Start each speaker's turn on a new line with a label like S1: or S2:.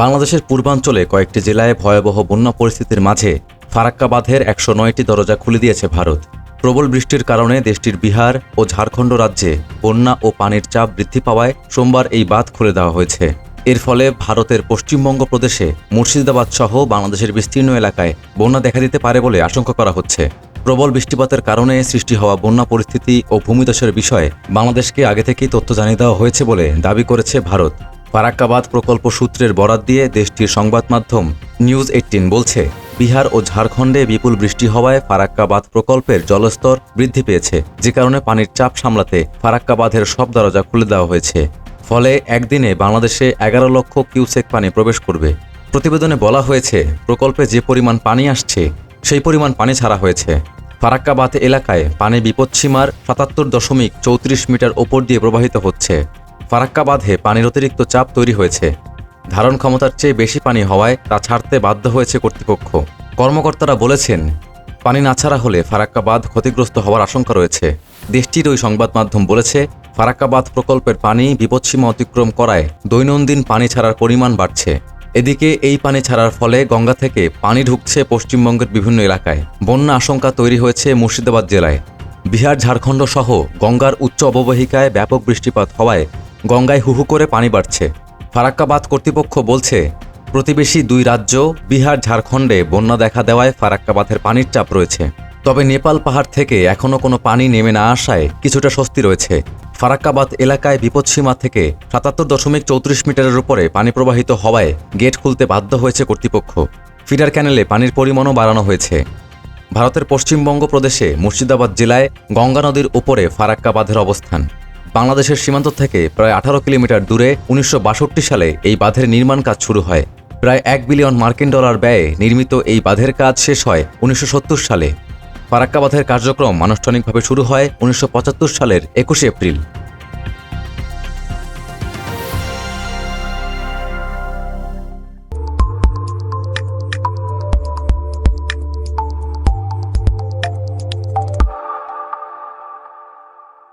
S1: বাংলাদেশের পূর্বাঞ্চলে কয়েকটি জেলায় ভয়াবহ বন্যা পরিস্থিতির মাঝে ফারাক্কা বাঁধের একশো নয়টি দরজা খুলে দিয়েছে ভারত। প্রবল বৃষ্টির কারণে দেশটির বিহার ও ঝাড়খণ্ড রাজ্যে বন্যা ও পানির চাপ বৃদ্ধি পাওয়ায় সোমবার এই বাঁধ খুলে দেওয়া হয়েছে। এর ফলে ভারতের পশ্চিমবঙ্গ প্রদেশে মুর্শিদাবাদ সহ বাংলাদেশের বিস্তীর্ণ এলাকায় বন্যা দেখা দিতে পারে বলে আশঙ্কা করা হচ্ছে। প্রবল বৃষ্টিপাতের কারণে সৃষ্টি হওয়া বন্যা পরিস্থিতি ও ভূমিধসের বিষয়ে বাংলাদেশকে আগে থেকেই তথ্য জানিয়ে দেওয়া হয়েছে বলে দাবি করেছে ভারত। ফারাক্কাবাদ প্রকল্প সূত্রের বরাত দিয়ে দেশটির সংবাদ মাধ্যম নিউজ এইটিন বলছে, বিহার ও ঝাড়খণ্ডে বিপুল বৃষ্টি হওয়ায় ফারাক্কাবাদ প্রকল্পের জলস্তর বৃদ্ধি পেয়েছে, যে কারণে পানির চাপ সামলাতে ফারাক্কাবাদের সব দরজা খুলে দেওয়া হয়েছে। ফলে একদিনে বাংলাদেশে এগারো লক্ষ কিউসেক পানি প্রবেশ করবে। প্রতিবেদনে বলা হয়েছে, প্রকল্পে যে পরিমাণ পানি আসছে, সেই পরিমাণ পানি ছাড়া হয়েছে। ফারাক্কাবাদ এলাকায় পানি বিপদসীমার সাতাত্তর দশমিক চৌত্রিশ মিটার ওপর দিয়ে প্রবাহিত হচ্ছে। ফারাক্কা বাঁধে পানির অতিরিক্ত চাপ তৈরি হয়েছে। ধারণ ক্ষমতার চেয়ে বেশি পানি হওয়ায় তা ছাড়তে বাধ্য হয়েছে কর্তৃপক্ষ। কর্মকর্তারা বলেছেন, পানি না ছাড়া হলে ফারাক্কা বাঁধ ক্ষতিগ্রস্ত হওয়ার আশঙ্কা রয়েছে। দেশটির ওই সংবাদ মাধ্যম বলেছে, ফারাক্কা বাঁধ প্রকল্পের পানি বিপদসীমা অতিক্রম করায় দৈনন্দিন পানি ছাড়ার পরিমাণ বাড়ছে। এদিকে এই পানি ছাড়ার ফলে গঙ্গা থেকে পানি ঢুকছে পশ্চিমবঙ্গের বিভিন্ন এলাকায়। বন্যা আশঙ্কা তৈরি হয়েছে মুর্শিদাবাদ জেলায়। বিহার, ঝাড়খণ্ড সহ গঙ্গার উচ্চ অববাহিকায় ব্যাপক বৃষ্টিপাত হওয়ায় গঙ্গায় হুহু করে পানি বাড়ছে। ফারাক্কাবাদ কর্তৃপক্ষ বলছে, প্রতিবেশী দুই রাজ্য, বিহার, ঝাড়খণ্ডে বন্যা দেখা দেওয়ায় ফারাক্কাবাদের পানির চাপ রয়েছে। তবে নেপাল পাহাড় থেকে এখনও কোনো পানি নেমে না আসায় কিছুটা স্বস্তি রয়েছে। ফারাক্কাবাদ এলাকায় বিপদসীমা থেকে সাতাত্তর দশমিক চৌত্রিশ মিটারের উপরে পানি প্রবাহিত হওয়ায় গেট খুলতে বাধ্য হয়েছে কর্তৃপক্ষ। ফিডার ক্যানেলে পানির পরিমাণও বাড়ানো হয়েছে। ভারতের পশ্চিমবঙ্গ প্রদেশে মুর্শিদাবাদ জেলায় গঙ্গা নদীর উপরে ফারাক্কা বাঁধের অবস্থান। বাংলাদেশের সীমান্ত থেকে প্রায় আঠারো কিলোমিটার দূরে উনিশশো বাষট্টি সালে এই বাঁধের নির্মাণ কাজ শুরু হয়। প্রায় এক বিলিয়ন মার্কিন ডলার ব্যয়ে নির্মিত এই বাঁধের কাজ শেষ হয় উনিশশো সত্তর সালে। ফারাক্কা বাঁধের কার্যক্রম আনুষ্ঠানিকভাবে শুরু হয় উনিশশো পঁচাত্তর সালের একুশে এপ্রিল।